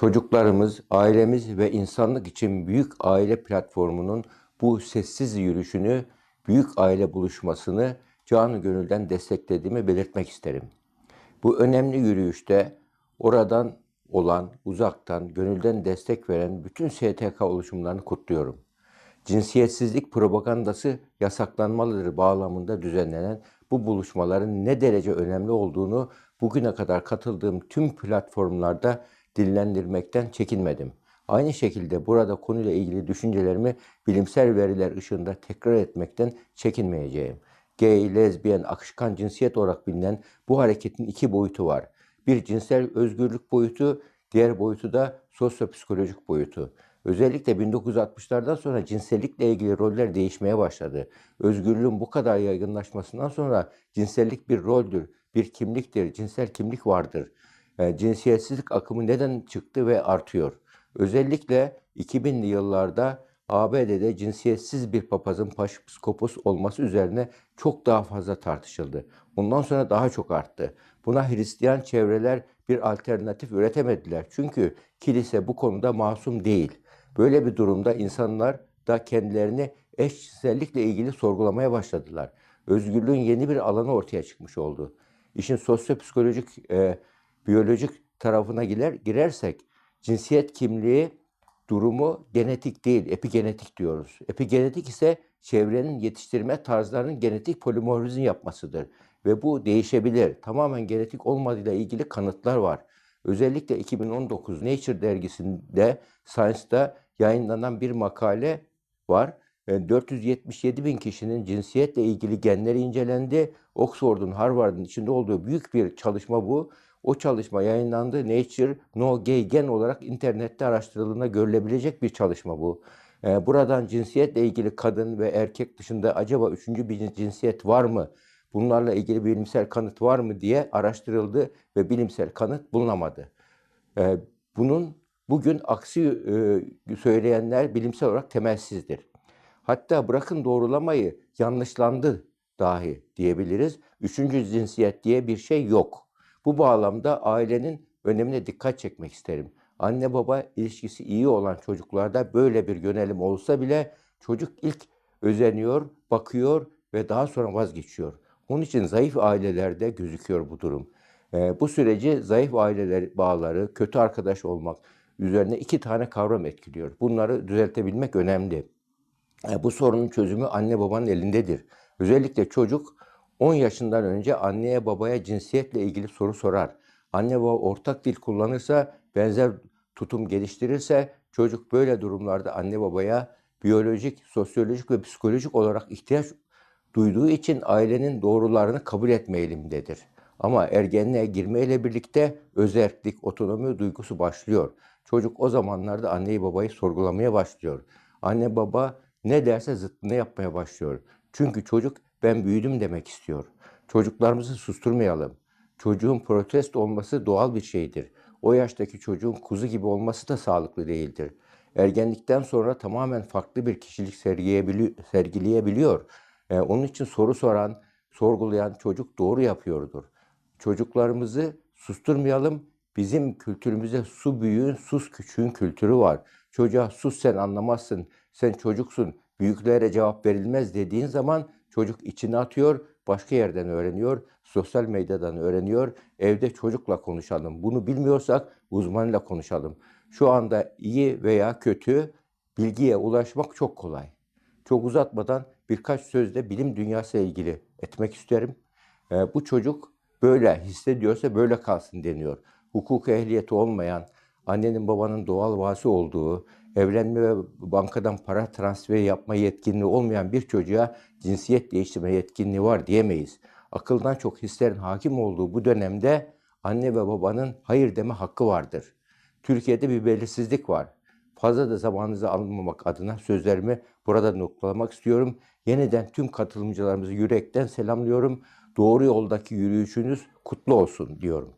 Çocuklarımız, ailemiz ve insanlık için Büyük Aile Platformu'nun bu sessiz yürüyüşünü, Büyük Aile buluşmasını canı gönülden desteklediğimi belirtmek isterim. Bu önemli yürüyüşte oradan olan, uzaktan, gönülden destek veren bütün STK oluşumlarını kutluyorum. Cinsiyetsizlik propagandası yasaklanmalıdır bağlamında düzenlenen bu buluşmaların ne derece önemli olduğunu bugüne kadar katıldığım tüm platformlarda dillendirmekten çekinmedim. Aynı şekilde burada konuyla ilgili düşüncelerimi bilimsel veriler ışığında tekrar etmekten çekinmeyeceğim. Gay, lezbiyen, akışkan cinsiyet olarak bilinen bu hareketin iki boyutu var. Bir cinsel özgürlük boyutu, diğer boyutu da sosyopsikolojik boyutu. Özellikle 1960'lardan sonra cinsellikle ilgili roller değişmeye başladı. Özgürlüğün bu kadar yaygınlaşmasından sonra cinsellik bir roldür, bir kimliktir, cinsel kimlik vardır. E, cinsiyetsizlik akımı neden çıktı ve artıyor? Özellikle 2000'li yıllarda ABD'de cinsiyetsiz bir papazın başpiskopos olması üzerine çok daha fazla tartışıldı. Ondan sonra daha çok arttı. Buna Hristiyan çevreler bir alternatif üretemediler. Çünkü kilise bu konuda masum değil. Böyle bir durumda insanlar da kendilerini eşcinsellikle ilgili sorgulamaya başladılar. Özgürlüğün yeni bir alanı ortaya çıkmış oldu. İşin sosyopsikolojik, e, biyolojik tarafına girer, girersek cinsiyet kimliği durumu genetik değil, epigenetik diyoruz. Epigenetik ise çevrenin yetiştirme tarzlarının genetik polimorfizm yapmasıdır. Ve bu değişebilir. Tamamen genetik olmadığıyla ilgili kanıtlar var. Özellikle 2019 Nature dergisinde Science'da yayınlanan bir makale var. E, 477 bin kişinin cinsiyetle ilgili genleri incelendi. Oxford'un, Harvard'ın içinde olduğu büyük bir çalışma bu. O çalışma yayınlandı. Nature No Gay Gen olarak internette araştırıldığında görülebilecek bir çalışma bu. E, Buradan cinsiyetle ilgili kadın ve erkek dışında acaba üçüncü bir cinsiyet var mı? Bunlarla ilgili bilimsel kanıt var mı diye araştırıldı ve bilimsel kanıt bulunamadı. E, Bunun bugün aksi e, söyleyenler bilimsel olarak temelsizdir. Hatta bırakın doğrulamayı yanlışlandı dahi diyebiliriz. Üçüncü cinsiyet diye bir şey yok. Bu bağlamda ailenin önemine dikkat çekmek isterim. Anne baba ilişkisi iyi olan çocuklarda böyle bir yönelim olsa bile çocuk ilk özeniyor, bakıyor ve daha sonra vazgeçiyor. Onun için zayıf ailelerde gözüküyor bu durum. Ee, bu süreci zayıf aileler bağları, kötü arkadaş olmak üzerine iki tane kavram etkiliyor. Bunları düzeltebilmek önemli. E, bu sorunun çözümü anne babanın elindedir. Özellikle çocuk 10 yaşından önce anneye babaya cinsiyetle ilgili soru sorar. Anne baba ortak dil kullanırsa, benzer tutum geliştirirse çocuk böyle durumlarda anne babaya biyolojik, sosyolojik ve psikolojik olarak ihtiyaç duyduğu için ailenin doğrularını kabul etme eğilimindedir. Ama ergenliğe girmeyle birlikte özerklik, otonomi duygusu başlıyor. Çocuk o zamanlarda anneyi babayı sorgulamaya başlıyor. Anne baba ne derse zıttını yapmaya başlıyor. Çünkü çocuk ben büyüdüm demek istiyor. Çocuklarımızı susturmayalım. Çocuğun protest olması doğal bir şeydir. O yaştaki çocuğun kuzu gibi olması da sağlıklı değildir. Ergenlikten sonra tamamen farklı bir kişilik sergileyebili- sergileyebiliyor. Ee, onun için soru soran, sorgulayan çocuk doğru yapıyordur. Çocuklarımızı susturmayalım. Bizim kültürümüzde su büyüğün, sus küçüğün kültürü var. Çocuğa sus sen anlamazsın, sen çocuksun, büyüklere cevap verilmez dediğin zaman çocuk içine atıyor, başka yerden öğreniyor, sosyal medyadan öğreniyor. Evde çocukla konuşalım. Bunu bilmiyorsak uzmanıyla konuşalım. Şu anda iyi veya kötü bilgiye ulaşmak çok kolay. Çok uzatmadan birkaç sözle bilim dünyası ilgili etmek isterim. Ee, bu çocuk böyle hissediyorsa böyle kalsın deniyor. Hukuk ehliyeti olmayan, annenin babanın doğal vasi olduğu, evlenme ve bankadan para transferi yapma yetkinliği olmayan bir çocuğa cinsiyet değiştirme yetkinliği var diyemeyiz. Akıldan çok hislerin hakim olduğu bu dönemde anne ve babanın hayır deme hakkı vardır. Türkiye'de bir belirsizlik var. Fazla da zamanınızı almamak adına sözlerimi burada noktalamak istiyorum. Yeniden tüm katılımcılarımızı yürekten selamlıyorum. Doğru yoldaki yürüyüşünüz kutlu olsun diyorum.